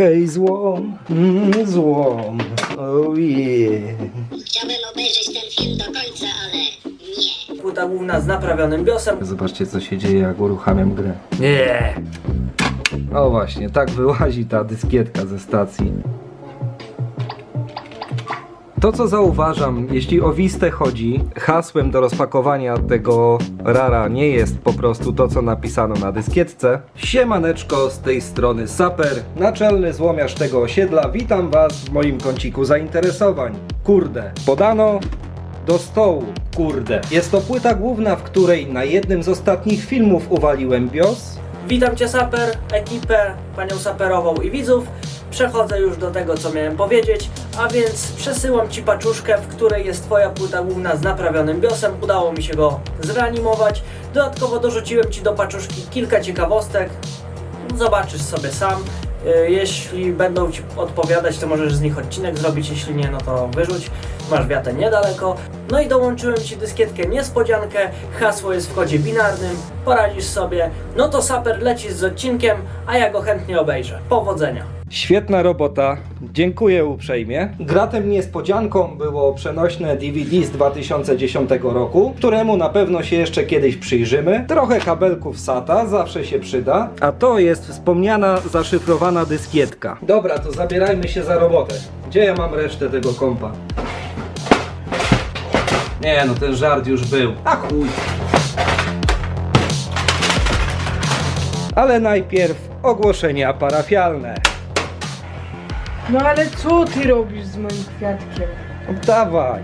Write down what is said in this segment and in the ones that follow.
Hej złom, mm, złom, oh yeah. Chciałbym obejrzeć ten film do końca, ale nie. Płyta główna z naprawionym biosem. Zobaczcie co się dzieje jak uruchamiam grę. Nie. O właśnie, tak wyłazi ta dyskietka ze stacji. To co zauważam, jeśli o Wistę chodzi, hasłem do rozpakowania tego rara nie jest po prostu to co napisano na dyskietce. Siemaneczko, z tej strony Saper, naczelny złomiarz tego osiedla, witam was w moim kąciku zainteresowań. Kurde, podano do stołu, kurde. Jest to płyta główna, w której na jednym z ostatnich filmów uwaliłem BIOS, Witam Cię Saper, ekipę, panią Saperową i widzów. Przechodzę już do tego, co miałem powiedzieć, a więc przesyłam Ci paczuszkę, w której jest Twoja płyta główna z naprawionym biosem. Udało mi się go zreanimować. Dodatkowo dorzuciłem Ci do paczuszki kilka ciekawostek. Zobaczysz sobie sam. Y, Jeśli będą Ci odpowiadać, to możesz z nich odcinek zrobić, jeśli nie, no to wyrzuć. Masz wiatę niedaleko. No i dołączyłem Ci dyskietkę niespodziankę, hasło jest w kodzie binarnym, poradzisz sobie. No to Saper leci z odcinkiem, a ja go chętnie obejrzę. Powodzenia. Świetna robota, dziękuję uprzejmie. Gratem niespodzianką było przenośne DVD z 2010 roku, któremu na pewno się jeszcze kiedyś przyjrzymy. Trochę kabelków SATA zawsze się przyda. A to jest wspomniana zaszyfrowana dyskietka. Dobra, to zabierajmy się za robotę. Gdzie ja mam resztę tego kompa? Nie no, ten żart już był. A chuj. Ale najpierw ogłoszenia parafialne. No ale co ty robisz z moim kwiatkiem? Dawaj.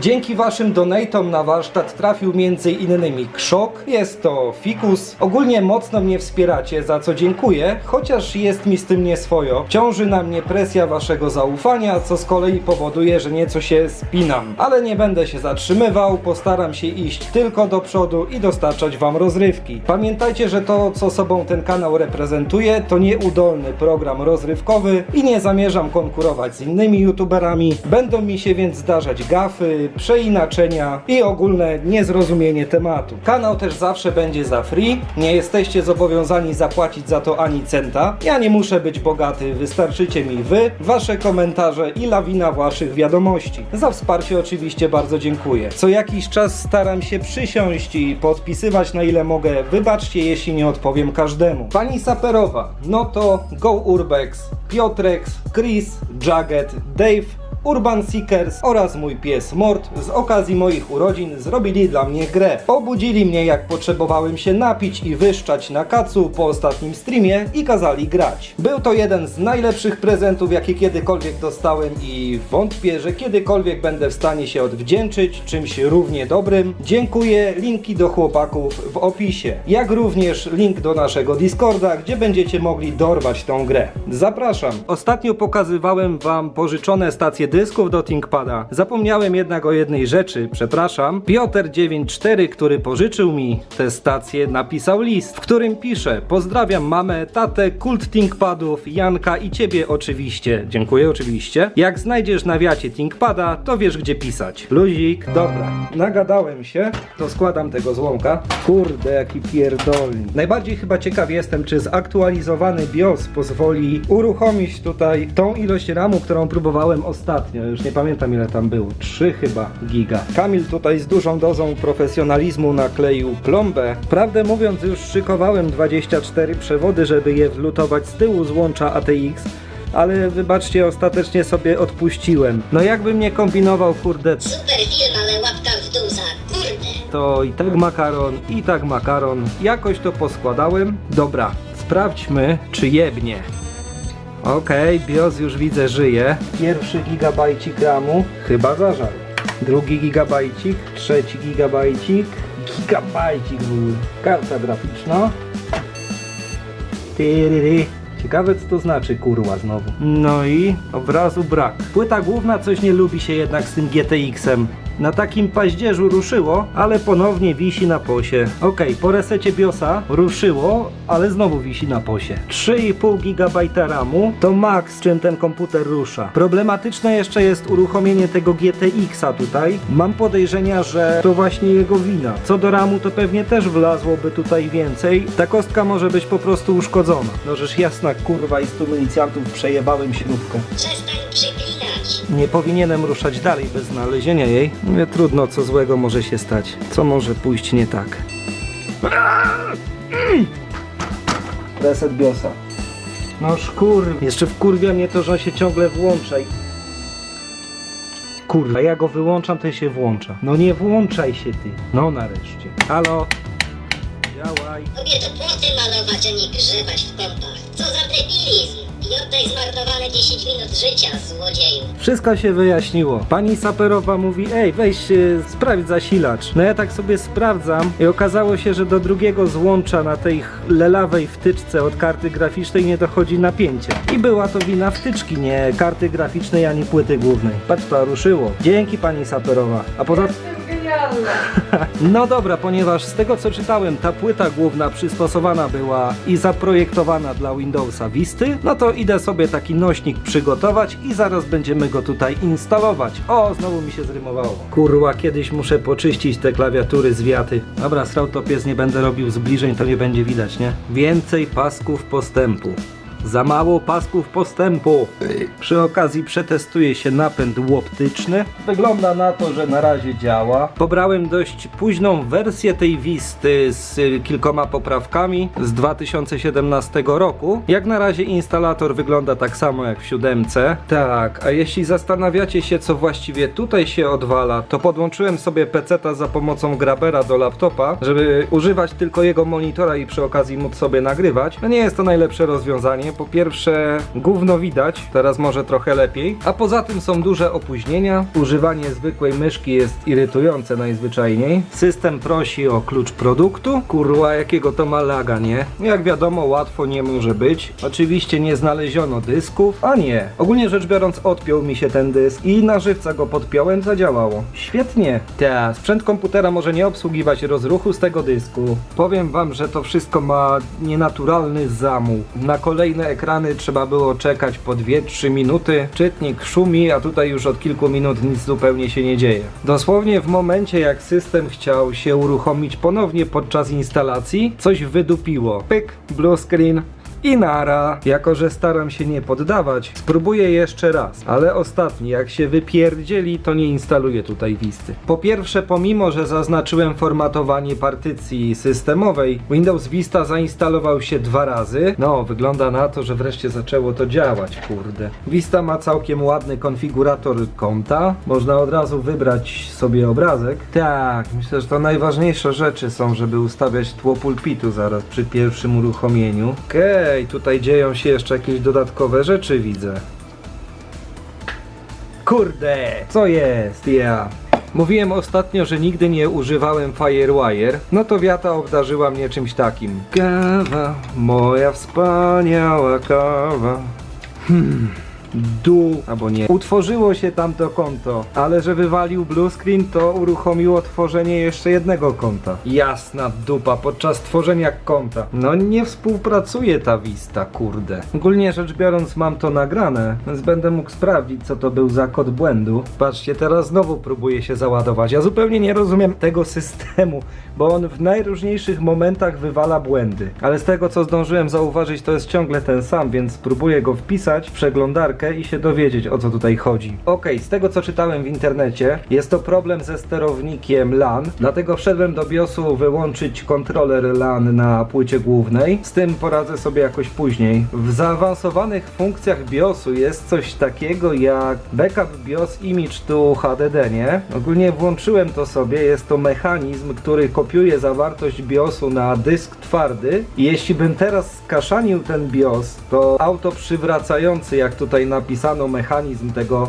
Dzięki waszym donatom na warsztat trafił innymi Krzok, jest to Fikus. Ogólnie mocno mnie wspieracie, za co dziękuję, chociaż jest mi z tym nieswojo. Ciąży na mnie presja waszego zaufania, co z kolei powoduje, że nieco się spinam. Ale nie będę się zatrzymywał, postaram się iść tylko do przodu i dostarczać wam rozrywki. Pamiętajcie, że to, co sobą ten kanał reprezentuje, to nieudolny program rozrywkowy i nie zamierzam konkurować z innymi youtuberami. Będą mi się więc zdarzać gafy, przeinaczenia i ogólne niezrozumienie tematu. Kanał też zawsze będzie za free, nie jesteście zobowiązani zapłacić za to ani centa. Ja nie muszę być bogaty, wystarczycie mi wy, wasze komentarze i lawina waszych wiadomości. Za wsparcie oczywiście bardzo dziękuję. Co jakiś czas staram się przysiąść i podpisywać na ile mogę. Wybaczcie jeśli nie odpowiem każdemu. Pani Saperowa, no to Go Urbex, Piotrek, Chris, Jagged, Dave, Urban Seekers oraz mój pies Mort z okazji moich urodzin zrobili dla mnie grę. Obudzili mnie jak potrzebowałem się napić i wyszczać na kacu po ostatnim streamie i kazali grać. Był to jeden z najlepszych prezentów jakie kiedykolwiek dostałem i wątpię, że kiedykolwiek będę w stanie się odwdzięczyć czymś równie dobrym. Dziękuję, linki do chłopaków w opisie. Jak również link do naszego Discorda, gdzie będziecie mogli dorwać tą grę. Zapraszam. Ostatnio pokazywałem wam pożyczone stacje dysków do ThinkPada. Zapomniałem jednak o jednej rzeczy, przepraszam. Piotr94, który pożyczył mi te stacje, napisał list, w którym pisze Pozdrawiam mamę, tatę, kult ThinkPadów, Janka i ciebie oczywiście. Dziękuję oczywiście. Jak znajdziesz na wiacie ThinkPada, to wiesz gdzie pisać. Luzik, dobra. Nagadałem się, to składam tego złomka. Kurde, jaki pierdolnik. Najbardziej chyba ciekaw jestem, czy zaktualizowany BIOS pozwoli uruchomić tutaj tą ilość RAMu, którą próbowałem ostatnio. Już nie pamiętam ile tam było. 3 chyba giga. Kamil tutaj z dużą dozą profesjonalizmu nakleił plombę. Prawdę mówiąc, już szykowałem 24 przewody, żeby je wlutować z tyłu złącza ATX. Ale wybaczcie, ostatecznie sobie odpuściłem. No jakbym nie kombinował, kurde, Super film, ale łapka w dół za kurde. to i tak makaron, i tak makaron. Jakoś to poskładałem. Dobra, sprawdźmy, czy jebnie. Okej, BIOS już widzę żyje. Pierwszy gigabajcik RAMu chyba zażarł. Drugi gigabajcik, trzeci gigabajcik, gigabajcik był. Karta graficzna. Tyryry. Ciekawe co to znaczy kurwa znowu. No i obrazu brak. Płyta główna coś nie lubi się jednak z tym GTX-em. Na takim paździerzu ruszyło, ale ponownie wisi na posie. Okej, po resecie BIOSa ruszyło, ale znowu wisi na posie. 3,5 GB RAMu to max, czym ten komputer rusza. Problematyczne jeszcze jest uruchomienie tego GTX-a tutaj. Mam podejrzenia, że to właśnie jego wina. Co do RAMu to pewnie też wlazłoby tutaj więcej. Ta kostka może być po prostu uszkodzona. No rzecz jasna, kurwa i stu milicjantów przejebałem śrubkę. Przestań. Nie powinienem ruszać dalej bez znalezienia jej. Nie trudno, co złego może się stać. Co może pójść nie tak. Reset biosa. No szkur... Jeszcze wkurwia mnie to, że on się ciągle włącza i... Kurwa, ja go wyłączam, ten się włącza. No nie włączaj się ty. No nareszcie. Halo? Działaj. Tobie to płoty malować, a nie grzebać w kątach. Co za debilizm. I zmarnowane 10 minut życia, złodzieju. Wszystko się wyjaśniło. Pani Saperowa mówi, ej, weź sprawdź zasilacz. No ja tak sobie sprawdzam i okazało się, że do drugiego złącza na tej lelawej wtyczce od karty graficznej nie dochodzi napięcie. I była to wina wtyczki, nie karty graficznej ani płyty głównej. Patrz to, ruszyło. Dzięki pani Saperowa. A poza No dobra, ponieważ z tego co czytałem, ta płyta główna przystosowana była i zaprojektowana dla Windowsa Visty, no to idę sobie taki nośnik przygotować i zaraz będziemy go tutaj instalować. O, znowu mi się zrymowało. Kurwa, kiedyś muszę poczyścić te klawiatury z wiaty. Dobra, srał to pies, nie będę robił zbliżeń, to nie będzie widać, nie? Więcej pasków postępu. Za mało pasków postępu. Przy okazji przetestuję się napęd łoptyczny. Wygląda na to, że na razie działa. Pobrałem dość późną wersję tej Wisty z kilkoma poprawkami z 2017 roku. Jak na razie instalator wygląda tak samo jak w siódemce. Tak, a jeśli zastanawiacie się co właściwie tutaj się odwala, to podłączyłem sobie peceta za pomocą grabera do laptopa, żeby używać tylko jego monitora i przy okazji móc sobie nagrywać. No nie jest to najlepsze rozwiązanie. Po pierwsze, gówno widać, teraz może trochę lepiej, a poza tym są duże opóźnienia. Używanie zwykłej myszki jest irytujące najzwyczajniej. System prosi o klucz produktu. Kurwa, jakiego to ma laga, nie? Jak wiadomo, łatwo nie może być. Oczywiście nie znaleziono dysków, a nie. Ogólnie rzecz biorąc, odpiął mi się ten dysk i na żywca go podpiąłem, zadziałało. Świetnie. Ta, sprzęt komputera może nie obsługiwać rozruchu z tego dysku. Powiem wam, że to wszystko ma nienaturalny zamuł. Na kolejne ekrany trzeba było czekać po 2-3 minuty. Czytnik szumi, a tutaj już od kilku minut nic zupełnie się nie dzieje. Dosłownie w momencie jak system chciał się uruchomić ponownie podczas instalacji, coś wydupiło. Pyk, blue screen, i nara. Jako, że staram się nie poddawać, spróbuję jeszcze raz. Ale ostatni, jak się wypierdzieli, to nie instaluję tutaj Wisty. Po pierwsze, pomimo, że zaznaczyłem formatowanie partycji systemowej, Windows Vista zainstalował się dwa razy. No, wygląda na to, że wreszcie zaczęło to działać, kurde. Vista ma całkiem ładny konfigurator konta. Można od razu wybrać sobie obrazek. Tak, myślę, że to najważniejsze rzeczy są, żeby ustawiać tło pulpitu zaraz przy pierwszym uruchomieniu. Okej, tutaj dzieją się jeszcze jakieś dodatkowe rzeczy, widzę. Kurde, co jest? Ja. Mówiłem ostatnio, że nigdy nie używałem Firewire, no to wiata obdarzyła mnie czymś takim. Kawa, moja wspaniała kawa. Hmm. Du, albo nie. Utworzyło się tamto konto, ale że wywalił blue screen, to uruchomiło tworzenie jeszcze jednego konta. Jasna dupa, podczas tworzenia konta. No nie współpracuje ta Vista, kurde. Ogólnie rzecz biorąc mam to nagrane, więc będę mógł sprawdzić co to był za kod błędu. Patrzcie, teraz znowu próbuje się załadować. Ja zupełnie nie rozumiem tego systemu, bo on w najróżniejszych momentach wywala błędy. Ale z tego co zdążyłem zauważyć, to jest ciągle ten sam, więc spróbuję go wpisać w przeglądarkę i się dowiedzieć o co tutaj chodzi. Okej, z tego co czytałem w internecie, jest to problem ze sterownikiem LAN, dlatego wszedłem do BIOSu wyłączyć kontroler LAN na płycie głównej. Z tym poradzę sobie jakoś później. W zaawansowanych funkcjach BIOSu jest coś takiego jak backup BIOS image to HDD, nie? Ogólnie włączyłem to sobie, jest to mechanizm, który kopiuje zawartość BIOSu na dysk twardy i jeśli bym teraz skaszanił ten BIOS, to auto przywracający, jak tutaj napisano, mechanizm tego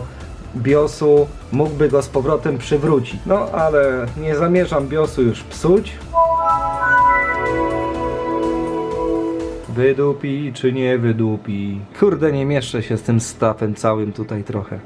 BIOSu mógłby go z powrotem przywrócić. No ale nie zamierzam BIOSu już psuć. Wydupi czy nie wydupi? Kurde, nie mieszczę się z tym stafem całym tutaj trochę.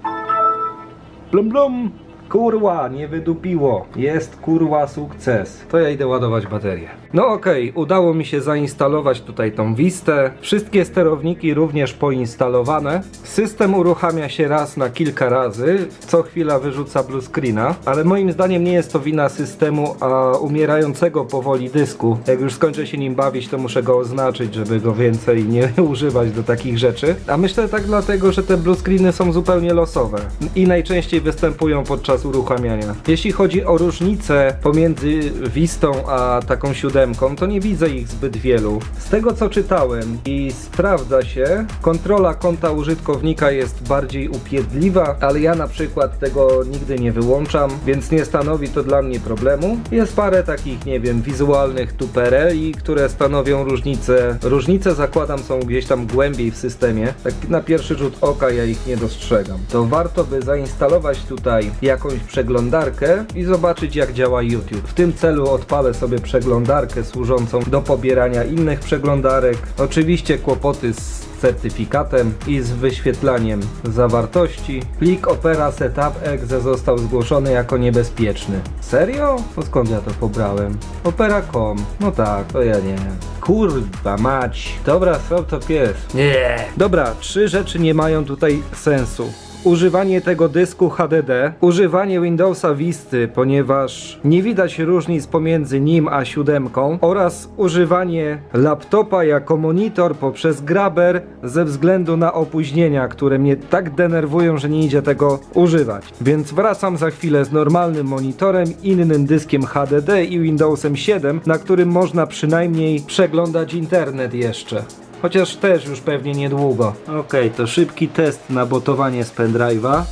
Blum blum! Kurwa, nie wydupiło. Jest kurwa sukces. To ja idę ładować baterię. No okej, udało mi się zainstalować tutaj tą Wistę. Wszystkie sterowniki również poinstalowane. System uruchamia się raz na kilka razy. Co chwila wyrzuca blue screena. Ale moim zdaniem nie jest to wina systemu, a umierającego powoli dysku. Jak już skończę się nim bawić, to muszę go oznaczyć, żeby go więcej nie używać do takich rzeczy. A myślę tak dlatego, że te blue screeny są zupełnie losowe i najczęściej występują podczas uruchamiania. Jeśli chodzi o różnice pomiędzy Vistą a taką siódemką, to nie widzę ich zbyt wielu. Z tego co czytałem i sprawdza się, kontrola konta użytkownika jest bardziej upierdliwa, ale ja na przykład tego nigdy nie wyłączam, więc nie stanowi to dla mnie problemu. Jest parę takich, nie wiem, wizualnych tupereli, które stanowią różnice. Różnice zakładam są gdzieś tam głębiej w systemie. Tak na pierwszy rzut oka ja ich nie dostrzegam. To warto by zainstalować tutaj jakąś przeglądarkę i zobaczyć jak działa YouTube. W tym celu odpalę sobie przeglądarkę służącą do pobierania innych przeglądarek. Oczywiście kłopoty z certyfikatem i z wyświetlaniem zawartości. Plik Opera Setup Exe został zgłoszony jako niebezpieczny. Serio? To skąd ja to pobrałem? Opera.com. No tak, to ja nie. Kurwa mać. Dobra, co to pies? Nie. Dobra, trzy rzeczy nie mają tutaj sensu używanie tego dysku HDD, używanie Windowsa Visty, ponieważ nie widać różnic pomiędzy nim a siódemką oraz używanie laptopa jako monitor poprzez Grabber ze względu na opóźnienia, które mnie tak denerwują, że nie idzie tego używać. Więc wracam za chwilę z normalnym monitorem, innym dyskiem HDD i Windowsem 7, na którym można przynajmniej przeglądać internet jeszcze. Chociaż też już pewnie niedługo. Okej, to szybki test na botowanie z pendrive'a.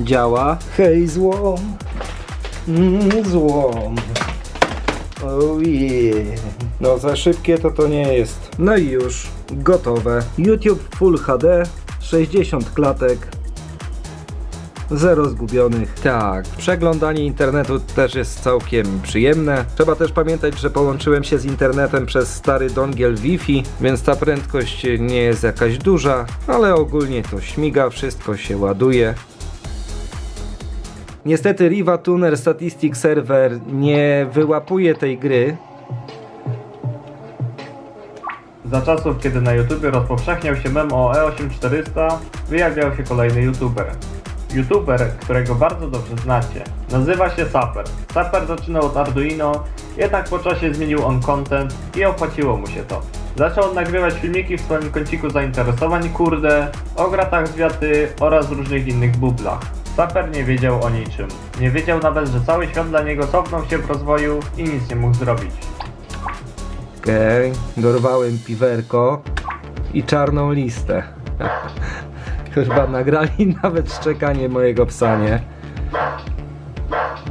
Działa. Hej, złom. Mm, złom. Oh yeah. No za szybkie to to nie jest. No i już. Gotowe. YouTube Full HD. 60 klatek. Zero zgubionych. Tak, przeglądanie internetu też jest całkiem przyjemne. Trzeba też pamiętać, że połączyłem się z internetem przez stary dongiel Wi-Fi, więc ta prędkość nie jest jakaś duża, ale ogólnie to śmiga, wszystko się ładuje. Niestety Riva Tuner Statistic Server nie wyłapuje tej gry, Za czasów, kiedy na YouTube rozpowszechniał się mem o E E8400, wyjawiał się kolejny YouTuber. YouTuber, którego bardzo dobrze znacie, nazywa się Saper. Saper zaczynał od Arduino, jednak po czasie zmienił on content i opłaciło mu się to. Zaczął nagrywać filmiki w swoim kąciku zainteresowań kurde, o gratach z wiaty oraz różnych innych bublach. Saper nie wiedział o niczym. Nie wiedział nawet, że cały świat dla niego cofnął się w rozwoju i nic nie mógł zrobić. Okej, dorwałem piwerko i czarną listę. Chyba nagrali nawet szczekanie mojego psa, nie?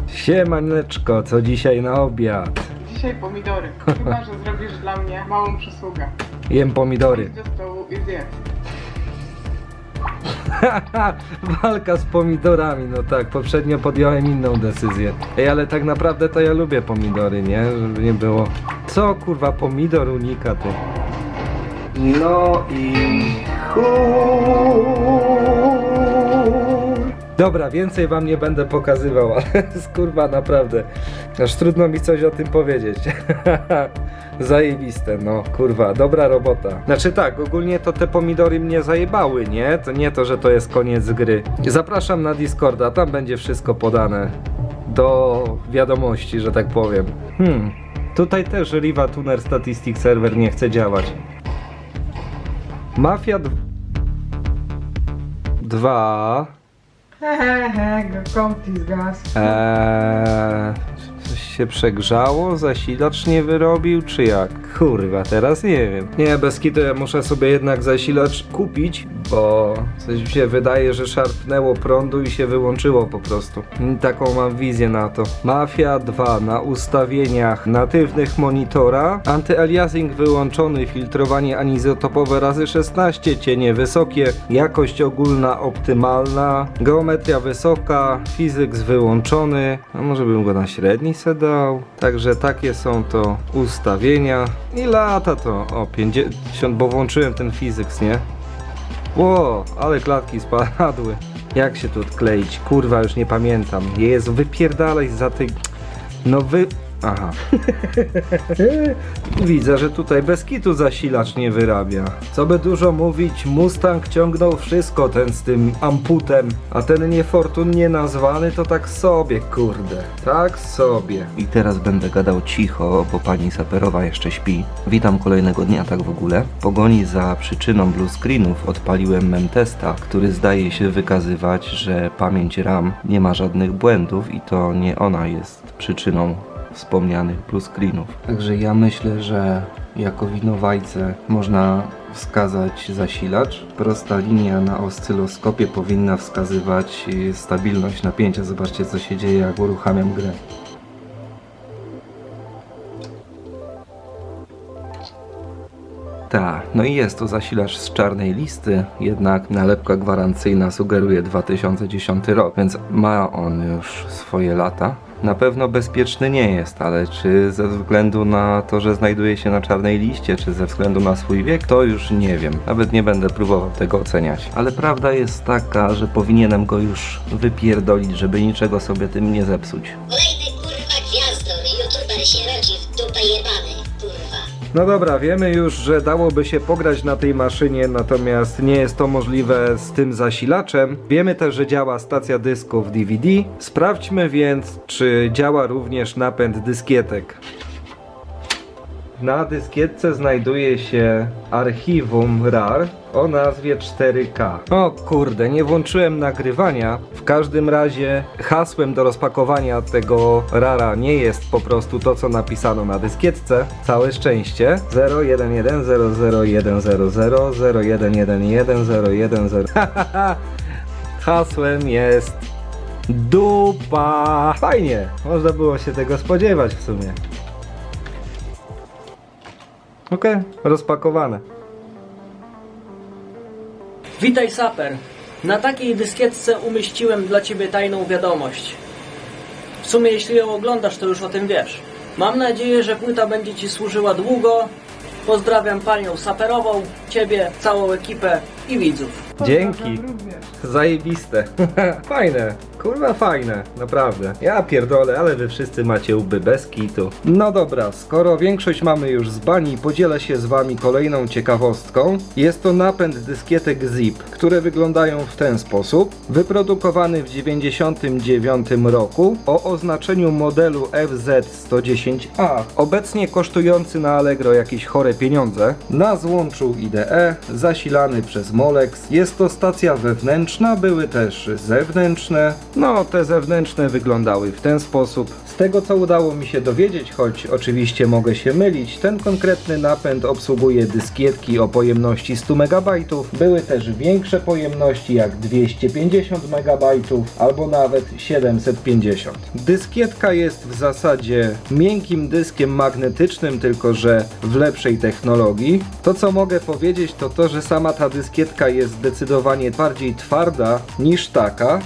Siemaneczko, co dzisiaj na obiad? Dzisiaj pomidory. Chyba, że zrobisz dla mnie małą przysługę. Jem pomidory. Idź do stołu i zjedz. Walka z pomidorami, no tak, poprzednio podjąłem inną decyzję. Ej, ale tak naprawdę to ja lubię pomidory, nie? Żeby nie było. Co kurwa, pomidor unika ty? No i Dobra, więcej wam nie będę pokazywał, ale jest kurwa naprawdę. Aż trudno mi coś o tym powiedzieć. Zajebiste, no kurwa, dobra robota. Znaczy tak, ogólnie to te pomidory mnie zajebały, nie? To nie to, że to jest koniec gry. Zapraszam na Discorda, tam będzie wszystko podane. Do wiadomości, że tak powiem. Hmm. Tutaj też Riva Tuner Statistic Server nie chce działać. Mafia 2 Hehehe, go kompi zgasł. Eee, się przegrzało? Zasilacz nie wyrobił, czy jak? Kurwa, teraz nie wiem. Nie, bez kitu ja muszę sobie jednak zasilacz kupić, bo coś mi się wydaje, że szarpnęło prądu i się wyłączyło po prostu. Taką mam wizję na to. Mafia 2 na ustawieniach natywnych monitora. Antyaliasing wyłączony, filtrowanie anizotopowe razy 16, cienie wysokie, jakość ogólna optymalna, geometria wysoka, fizyks wyłączony. A może bym go na średni se Także takie są to ustawienia. I lata to? O, 50, bo włączyłem ten fizyks, nie? Ło, ale klatki spadły. Jak się tu odkleić? Kurwa, już nie pamiętam. Jest wypierdalaj za tej... No wy... Aha. Widzę, że tutaj bez kitu zasilacz nie wyrabia. Co by dużo mówić, Mustang ciągnął wszystko, ten z tym amputem, a ten niefortunnie nazwany to tak sobie, kurde. Tak sobie. I teraz będę gadał cicho, bo pani saperowa jeszcze śpi. Witam kolejnego dnia, tak w ogóle. W pogoni za przyczyną blue screenów odpaliłem memtesta, który zdaje się wykazywać, że pamięć RAM nie ma żadnych błędów i to nie ona jest przyczyną wspomnianych blue screenów. Także ja myślę, że jako winowajcę można wskazać zasilacz. Prosta linia na oscyloskopie powinna wskazywać y, stabilność napięcia. Zobaczcie co się dzieje jak uruchamiam grę. Tak, no i jest to zasilacz z czarnej listy, jednak nalepka gwarancyjna sugeruje 2010 rok, więc ma on już swoje lata. Na pewno bezpieczny nie jest, ale czy ze względu na to, że znajduje się na czarnej liście, czy ze względu na swój wiek, to już nie wiem. Nawet nie będę próbował tego oceniać. Ale prawda jest taka, że powinienem go już wypierdolić, żeby niczego sobie tym nie zepsuć. No dobra, wiemy już, że dałoby się pograć na tej maszynie, natomiast nie jest to możliwe z tym zasilaczem. Wiemy też, że działa stacja dysków DVD. Sprawdźmy więc, czy działa również napęd dyskietek. Na dyskietce znajduje się archiwum RAR o nazwie 4K. O kurde, nie włączyłem nagrywania. W każdym razie hasłem do rozpakowania tego RARa nie jest po prostu to, co napisano na dyskietce. Całe szczęście. 01100001110110. Hasłem jest dupa. Fajnie, można było się tego spodziewać w sumie. Okej, rozpakowane. Witaj Saper. Na takiej dyskietce umieściłem dla ciebie tajną wiadomość. W sumie jeśli ją oglądasz, to już o tym wiesz. Mam nadzieję, że płyta będzie ci służyła długo. Pozdrawiam panią Saperową, ciebie, całą ekipę i widzów. Dzięki. Zajebiste. fajne. Kurwa fajne, naprawdę. Ja pierdolę, ale wy wszyscy macie łby bez kitu. No dobra, skoro większość mamy już z bani, podzielę się z wami kolejną ciekawostką. Jest to napęd dyskietek ZIP, które wyglądają w ten sposób. Wyprodukowany w 99 roku o oznaczeniu modelu FZ110A. Obecnie kosztujący na Allegro jakieś chore pieniądze. Na złączu IDE, zasilany przez Molex. Jest to stacja wewnętrzna, były też zewnętrzne. No, te zewnętrzne wyglądały w ten sposób. Z tego co udało mi się dowiedzieć, choć oczywiście mogę się mylić, ten konkretny napęd obsługuje dyskietki o pojemności 100 MB. Były też większe pojemności jak 250 MB albo nawet 750. Dyskietka jest w zasadzie miękkim dyskiem magnetycznym, tylko że w lepszej technologii. To co mogę powiedzieć to to, że sama ta dyskietka jest zdecydowanie bardziej twarda niż taka,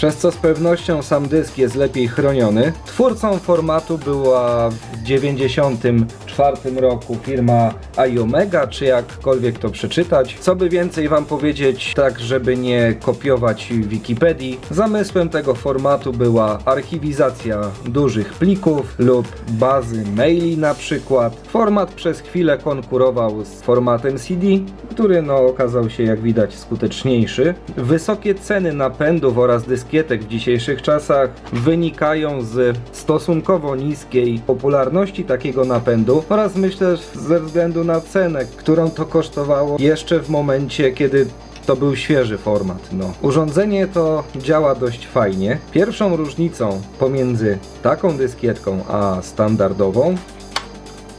przez co z pewnością sam dysk jest lepiej chroniony. Twórcą formatu była w 1994 roku firma iOmega, czy jakkolwiek to przeczytać. Co by więcej wam powiedzieć, tak żeby nie kopiować Wikipedii, zamysłem tego formatu była archiwizacja dużych plików lub bazy maili na przykład. Format przez chwilę konkurował z formatem CD, który no okazał się jak widać skuteczniejszy. Wysokie ceny napędów oraz dyskietek w dzisiejszych czasach wynikają z stosunkowo niskiej popularności takiego napędu oraz myślę ze względu na cenę, którą to kosztowało jeszcze w momencie, kiedy to był świeży format. No. Urządzenie to działa dość fajnie. Pierwszą różnicą pomiędzy taką dyskietką a standardową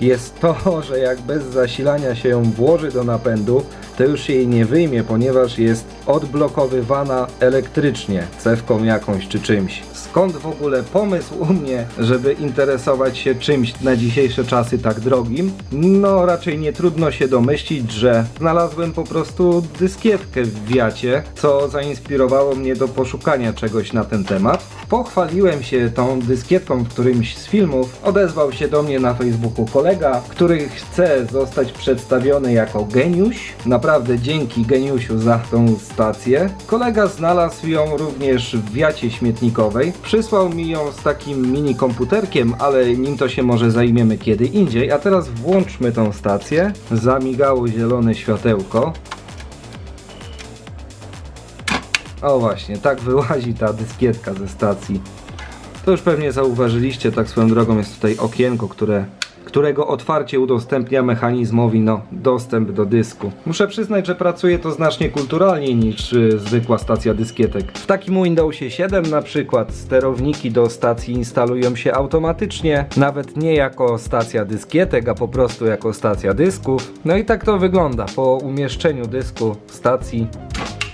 jest to, że jak bez zasilania się ją włoży do napędu, to już jej nie wyjmie, ponieważ jest odblokowywana elektrycznie, cewką jakąś czy czymś. Skąd w ogóle pomysł u mnie, żeby interesować się czymś na dzisiejsze czasy tak drogim? No raczej nie trudno się domyślić, że znalazłem po prostu dyskietkę w wiacie, co zainspirowało mnie do poszukania czegoś na ten temat. Pochwaliłem się tą dyskietką w którymś z filmów, odezwał się do mnie na Facebooku kolega, który chce zostać przedstawiony jako geniusz. Naprawdę dzięki geniusiu za tą stację. Kolega znalazł ją również w wiacie śmietnikowej. Przysłał mi ją z takim mini komputerkiem, ale nim to się może zajmiemy kiedy indziej. A teraz włączmy tą stację. Zamigało zielone światełko. O właśnie, tak wyłazi ta dyskietka ze stacji. To już pewnie zauważyliście, tak swoją drogą jest tutaj okienko, które, którego otwarcie udostępnia mechanizmowi no, dostęp do dysku. Muszę przyznać, że pracuje to znacznie kulturalniej niż y, zwykła stacja dyskietek. W takim Windowsie 7 na przykład sterowniki do stacji instalują się automatycznie, nawet nie jako stacja dyskietek, a po prostu jako stacja dysków. No i tak to wygląda. Po umieszczeniu dysku stacji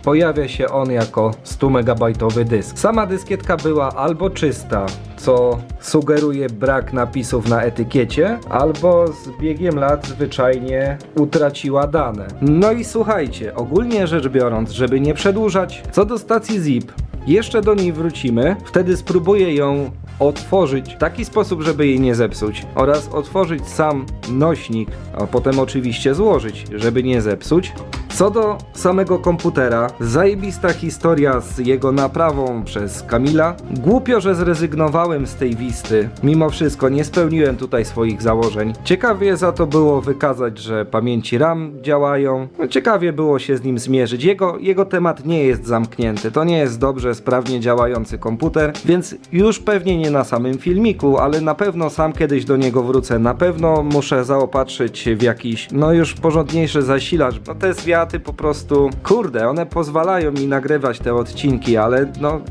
pojawia się on jako 100 megabajtowy dysk. Sama dyskietka była albo czysta, co sugeruje brak napisów na etykiecie, albo z biegiem lat zwyczajnie utraciła dane. No i słuchajcie, ogólnie rzecz biorąc, żeby nie przedłużać, co do stacji ZIP, jeszcze do niej wrócimy, wtedy spróbuję ją otworzyć w taki sposób, żeby jej nie zepsuć oraz otworzyć sam nośnik, a potem oczywiście złożyć, żeby nie zepsuć. Co do samego komputera, zajebista historia z jego naprawą przez Kamila. Głupio, że zrezygnowałem z tej wisty. Mimo wszystko nie spełniłem tutaj swoich założeń. Ciekawie za to było wykazać, że pamięci RAM działają. No, ciekawie było się z nim zmierzyć. Jego, jego temat nie jest zamknięty. To nie jest dobrze, sprawnie działający komputer, więc już pewnie nie na samym filmiku, ale na pewno sam kiedyś do niego wrócę. Na pewno muszę zaopatrzyć w jakiś, no już porządniejszy zasilacz. No te zwiaty po prostu, kurde, one pozwalają mi nagrywać te odcinki, ale no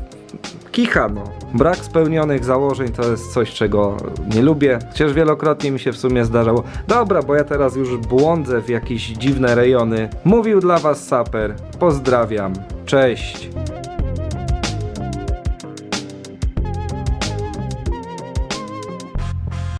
kicha no. Brak spełnionych założeń to jest coś, czego nie lubię, chociaż wielokrotnie mi się w sumie zdarzało. Dobra, bo ja teraz już błądzę w jakieś dziwne rejony. Mówił dla was Saper. Pozdrawiam. Cześć.